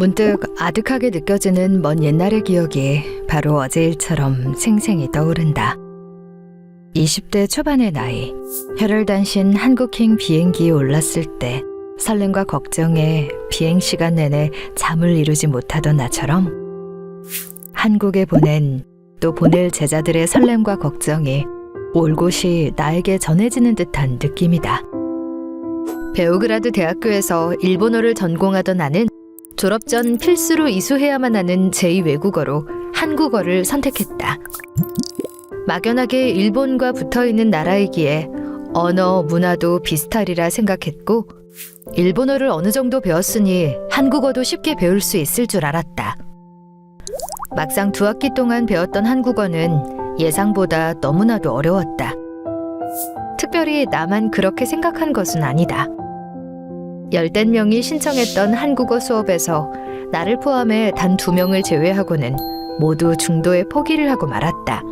문득 아득하게 느껴지는 먼 옛날의 기억이 바로 어제 일처럼 생생히 떠오른다. 20대 초반의 나이, 혈혈단신 한국행 비행기에 올랐을 때 설렘과 걱정에 비행 시간 내내 잠을 이루지 못하던 나처럼 한국에 보낸 또 보낼 제자들의 설렘과 걱정이 올곧이 나에게 전해지는 듯한 느낌이다. 베오그라드 대학교에서 일본어를 전공하던 나는 졸업 전 필수로 이수해야만 하는 제2 외국어로 한국어를 선택했다. 막연하게 일본과 붙어 있는 나라이기에 언어, 문화도 비슷하리라 생각했고, 일본어를 어느 정도 배웠으니 한국어도 쉽게 배울 수 있을 줄 알았다. 막상 두 학기 동안 배웠던 한국어는 예상보다 너무나도 어려웠다. 특별히 나만 그렇게 생각한 것은 아니다. 열댓 명이 신청했던 한국어 수업에서 나를 포함해 단 두 명을 제외하고는 모두 중도에 포기를 하고 말았다.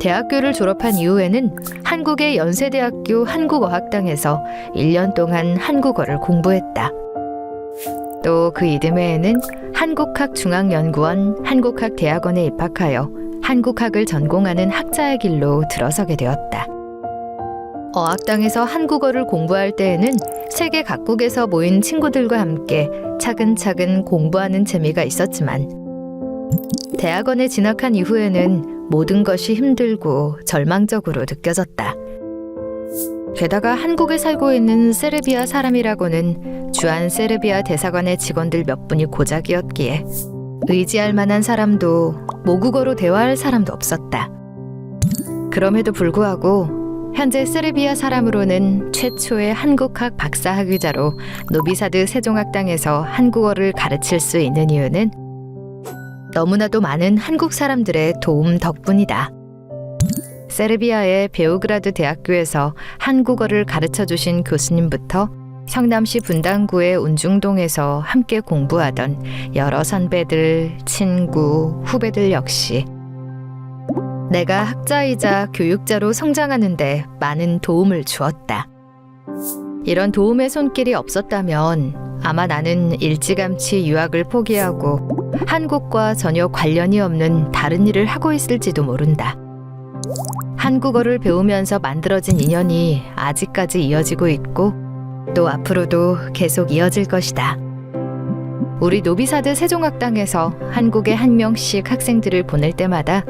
대학교를 졸업한 이후에는 한국의 연세대학교 한국어학당에서 1년 동안 한국어를 공부했다. 또 그 이듬해에는 한국학중앙연구원 한국학대학원에 입학하여 한국학을 전공하는 학자의 길로 들어서게 되었다. 어학당에서 한국어를 공부할 때에는 세계 각국에서 모인 친구들과 함께 차근차근 공부하는 재미가 있었지만 대학원에 진학한 이후에는 모든 것이 힘들고 절망적으로 느껴졌다. 게다가 한국에 살고 있는 세르비아 사람이라고는 주한 세르비아 대사관의 직원들 몇 분이 고작이었기에 의지할 만한 사람도 모국어로 대화할 사람도 없었다. 그럼에도 불구하고 현재 세르비아 사람으로는 최초의 한국학 박사 학위자로 노비사드 세종학당에서 한국어를 가르칠 수 있는 이유는 너무나도 많은 한국 사람들의 도움 덕분이다. 세르비아의 베오그라드 대학교에서 한국어를 가르쳐 주신 교수님부터 성남시 분당구의 운중동에서 함께 공부하던 여러 선배들, 친구, 후배들 역시 내가 학자이자 교육자로 성장하는데 많은 도움을 주었다. 이런 도움의 손길이 없었다면 아마 나는 일찌감치 유학을 포기하고 한국과 전혀 관련이 없는 다른 일을 하고 있을지도 모른다. 한국어를 배우면서 만들어진 인연이 아직까지 이어지고 있고 또 앞으로도 계속 이어질 것이다. 우리 노비사드 세종학당에서 한국에 한 명씩 학생들을 보낼 때마다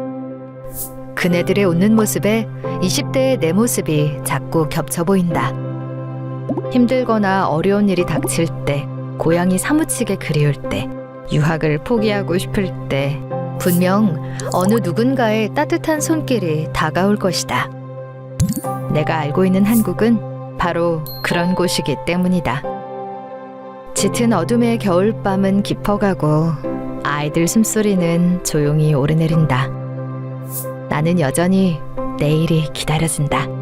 그네들의 웃는 모습에 20대의 내 모습이 자꾸 겹쳐 보인다. 힘들거나 어려운 일이 닥칠 때, 고향이 사무치게 그리울 때, 유학을 포기하고 싶을 때, 분명 어느 누군가의 따뜻한 손길이 다가올 것이다. 내가 알고 있는 한국은 바로 그런 곳이기 때문이다. 짙은 어둠의 겨울밤은 깊어가고 아이들 숨소리는 조용히 오르내린다. 나는 여전히 내일이 기다려진다.